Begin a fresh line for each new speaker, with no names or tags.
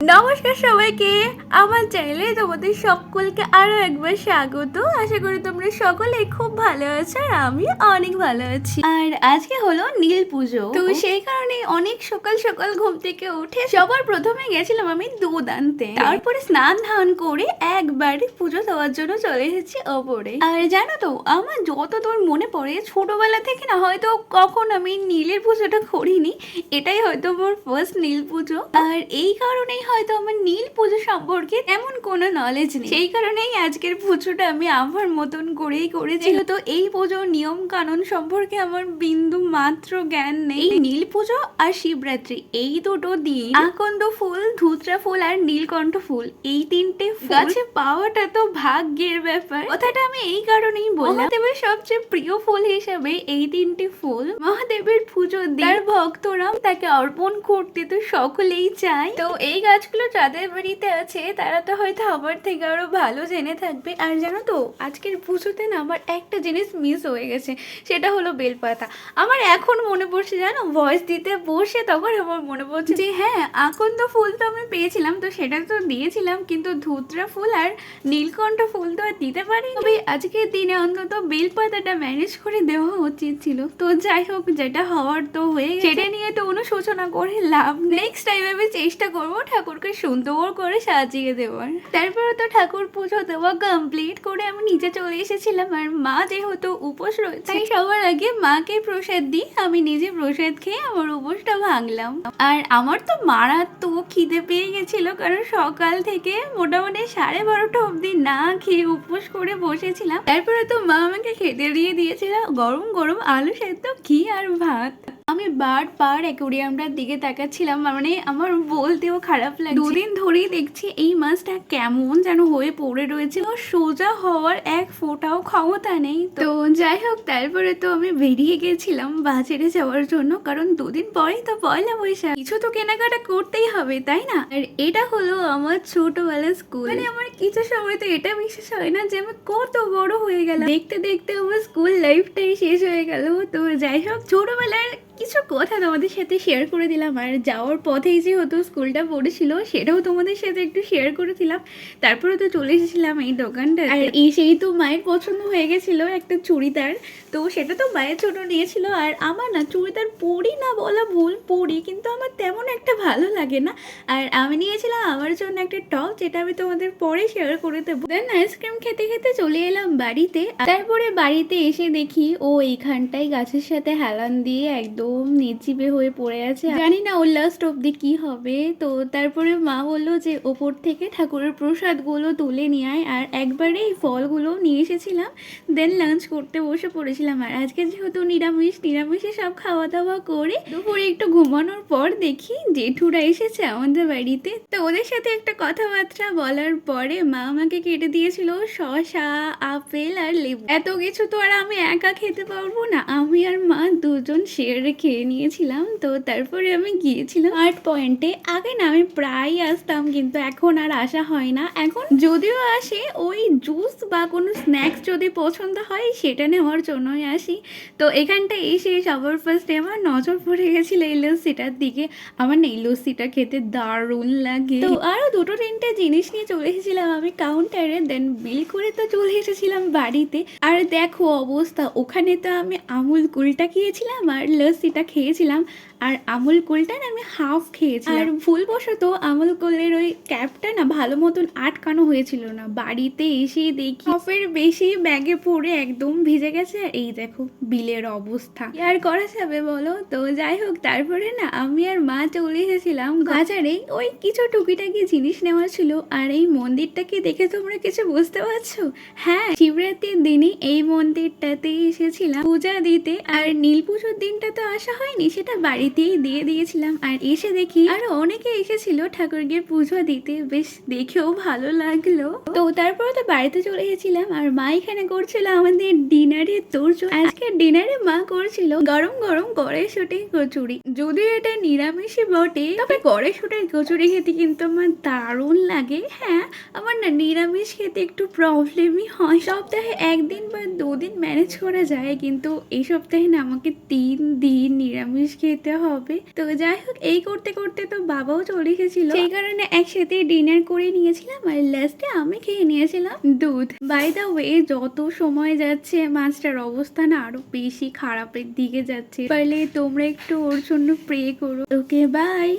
নমস্কার সবাইকে আমার চ্যানেলে তোমাদের সকলকে আরও একবার স্বাগত। আশা করি তোমরা সকলে খুব ভালো আছো আর আমি অনেক ভালো আছি। আর আজকে হলো নীল পুজো। তো সেই কারণে অনেক সকাল সকাল ঘুম থেকে উঠে সবার প্রথমে গেছিলাম আমি দুধ আনতে। তারপরে স্নান ধান করে একবারে পুজো দেওয়ার জন্য চলে এসেছি ওপরে। আর জানো তো আমার যত যতদূর মনে পড়ে ছোটবেলা থেকে না হয়তো কখন আমি নীলের পুজোটা করিনি এটাই হয়তো আমার ফার্স্ট নীল পুজো। আর এই কারণেই হয়তো আমার নীল পুজো সম্পর্কে তেমন কোনো নলেজ নেই। সেই কারণেই আজকের পুজোটা আমি আমার মতন করেই করেছি। তো এই পুজোর নিয়ম কানুন সম্পর্কে আমার বিন্দু মাত্র জ্ঞান নেই। নীল পুজো আর শিবরাত্রি, এই দুটো দিন আকন্দ ফুল, ধুতরা ফুল আর নীলকণ্ঠ ফুল, এই তিনটে গাছে পাওয়াটা তো ভাগ্যের ব্যাপার। কথাটা আমি এই কারণেই বললাম। মহাদেবের সবচেয়ে প্রিয় ফুল হিসাবে এই তিনটে ফুল মহাদেবের পুজো দেওয়ার ভক্তরা তাকে অর্পণ করতে তো সকলেই চায়। তো এই গাছগুলো যাদের বাড়িতে আছে, তারা তো হয়তো আমার থেকে আরও ভালো জেনে থাকবে। আর জানো তো, আজকের পুজোতে না আমার একটা জিনিস মিস হয়ে গেছে, সেটা হলো বেলপাতা। আমার এখন মনে পড়ছে জানো ভয়েস দিতে বসে তখন আমার মনে পড়ছে যে হ্যাঁ আকন্দ ফুল তো আমি পেয়েছিলাম, তো সেটা তো দিয়েছিলাম, কিন্তু ধুতরা ফুল আর নীলকণ্ঠ ফুল তো আর দিতে পারি তবে আজকের দিনে অন্তত বেলপাতাটা ম্যানেজ করে দেওয়া উচিত ছিল। তো যাই হোক, যেটা হওয়ার তো হয়ে সেটা নিয়ে তো অনুশোচনা করে লাভ নেক্সট টাইম আমি চেষ্টা করব ঠাকুরকে সুন্দর করে সাজিয়ে দেওয়ার। তারপরে তো ঠাকুর পুজো দেওয়া কমপ্লিট করে আমি নিচে চলে এসেছিলাম আর মা যেহেতু উপোস রয়েছে, তাই সবার আগে মাকে প্রসাদ দিই, আমি নিজে প্রসাদ খেয়ে আমার উপোসটা ভাঙলাম। আর আমার তো মারাত্মক খিদে পেয়ে গেছিল, কারণ সকাল থেকে মোটামুটি সাড়ে বারোটা অবধি না খেয়ে উপোস করে বসেছিলাম। তারপরে তো মা আমাকে খেতে দিয়ে দিয়েছিল, গরম গরম আলু সেদ্ধ, ঘি আর ভাত। আমি বার বার অ্যাকোরিয়ামটার দিকে তাকাচ্ছিলাম মানে আমার বলতেও খারাপ লাগে দুদিন ধরেই দেখছি এই মাছটা কেমন যেন হয়ে পড়ে রয়েছে। ও সোজা হওয়ার এক ফোঁটাও ক্ষমতা নেই। তো যাই হোক, তারপরে তো আমি বেরিয়ে গেছিলাম বাজারে যাওয়ার জন্য, কারণ দুদিন পরেই তো পয়লা বৈশাখ। কিছু তো কেনাকাটা করতেই হবে, তাই না? আর এটা হলো আমার ছোটবেলার স্কুল। মানে আমার কিছু সময় তো এটা বিশ্বাস হয় না যে আমি কত বড় হয়ে গেলাম। দেখতে দেখতে আমার স্কুল লাইফটাই শেষ হয়ে গেল। তো যাই হোক, ছোটবেলার কিছু কথা তোমাদের সাথে শেয়ার করে দিলাম। আর যাওয়ার পথেই যেহেতু স্কুলটা পড়েছিল, সেটাও তোমাদের সাথে একটু শেয়ার করেছিলাম তারপরে তো চলে এসেছিলাম এই দোকানটা আর এই সেই তো মায়ের পছন্দ হয়ে গেছিল একটা চুড়িদার। তো সেটা তো মায়ের ছোট নিয়েছিল। আর আমার না চুড়িদার পরি না বলা ভুল, পরি। কিন্তু আমার তেমন একটা ভালো লাগে না। আর আমি নিয়েছিলাম আমার জন্য একটা টপ, যেটা আমি তোমাদের পরে শেয়ার করে দেবো। দেন আইসক্রিম খেতে খেতে চলে এলাম বাড়িতে। তারপরে বাড়িতে এসে দেখি, ও এইখানটায় গাছের সাথে হেলান দিয়ে একদম নিচিবে হয়ে পড়ে আছে। জানি না ওর লাস্ট অব্দি কি হবে। তো তারপরে মা বলল যে, ওপর থেকে ঠাকুরের প্রসাদগুলো তুলে নিয়ে আয়। আর একবারে এই ফলগুলো নিয়ে এসেছিলাম দেন লাঞ্চ করতে বসে পড়েছিলাম। আর আজকে যেহেতু নিরামিষ, নিরামিষে সব খাওয়া দাওয়া করে দুপুরে একটু ঘুমানোর পর দেখি জেঠুরা এসেছে আমাদের বাড়িতে। তো ওদের সাথে একটা কথাবার্তা বলার পরে মা আমাকে কেটে দিয়েছিল শশা আপেল আর লেবু। এত কিছু তো আর আমি একা খেতে পারব না। আমি আর মা দুজন শেয়ারে খেয়ে নিয়েছিলাম। তো তারপরে আমি গিয়েছিলাম আর্ট পয়েন্টে আগে না আমি প্রায় আসতাম, কিন্তু এখন আর আসা হয় না। এখন যদিও আসে, ওই জুস বা কোনো স্ন্যাক্স যদি পছন্দ হয়, সেটা নেওয়ার জন্যই আসি। তো এখানটা এসে সবার ফার্স্টে আমার নজর পড়ে গেছিল এই লস্যিটার দিকে। আমার না এই লস্যিটা খেতে দারুণ লাগে। তো আরও দুটো তিনটে জিনিস নিয়ে চলে এসেছিলাম আমি কাউন্টারে দেন বিল করে তো চলে এসেছিলাম বাড়িতে। আর দেখো অবস্থা, ওখানে তো আমি আমুল কুলটা খেয়েছিলাম আর লস্যিটা খেয়েছিলাম আর আমুল কুলটা না আমি হাফ খেয়েছিলাম। আর ভুলবশত আমুল কুলের ওই ক্যাপটা না ভালো মতন আটকানো হয়েছিল না। বাড়িতে এসে দেখি হাফের বেশি ব্যাগে পড়ে একদম ভিজে গেছে। এই দেখো বিলের অবস্থা। আর করা যাবে বলো তো? যাই হোক, তারপরে না আমি আর মা চলে এসেছিলাম বাজারে। ওই কিছু টুকিটাকি জিনিস নেওয়া ছিল। আর এই মন্দিরটাকে দেখে তোমরা কিছু বুঝতে পারছ? হ্যাঁ শিবরাত্রির দিনে এই মন্দিরটাতে এসেছিলাম। পূজা দিতে। আর নীল পুজোর দিনটা তো আসা হয়নি, সেটা বাড়িতেই দিয়ে দিয়েছিলাম। আর এসে দেখি আরও অনেকে এসেছিল ঠাকুরকে পুজো দিতে। বেশ দেখেও ভালো লাগল। তো তারপরে তো বাড়িতে চলে এসেছিলাম আর মা এখানে করছিল আমাদের ডিনারের তোরজো আজকে ডিনারে মা করছিল গরম গরম কড়াইশুটি কচুরি। যদিও এটা নিরামিষই বটে, তবে কড়াইশুটির কচুরি খেতে কিন্তু আমার দারুণ লাগে। হ্যাঁ আমার না নিরামিষ খেতে একটু প্রবলেমই হয়। সপ্তাহে একদিন বা দুদিন ম্যানেজ করা যায়, কিন্তু এই সপ্তাহে না আমাকে তিন দিন নিরামিষ খেতে হবে। তো যাই হোক এই করতে করতে তো বাবাও চলে এসেছিল সেই কারণে একসাথে ডিনার করে নিয়েছিলাম আর লাস্টে আমি খেয়ে নিয়েছিলাম দুধ। বাই দা ওয়ে যত সময় যাচ্ছে, মাছটার অবস্থা না আরও বেশি খারাপের দিকে যাচ্ছে। পারলে তোমরা একটু ওর জন্য প্রে করো। Okay bye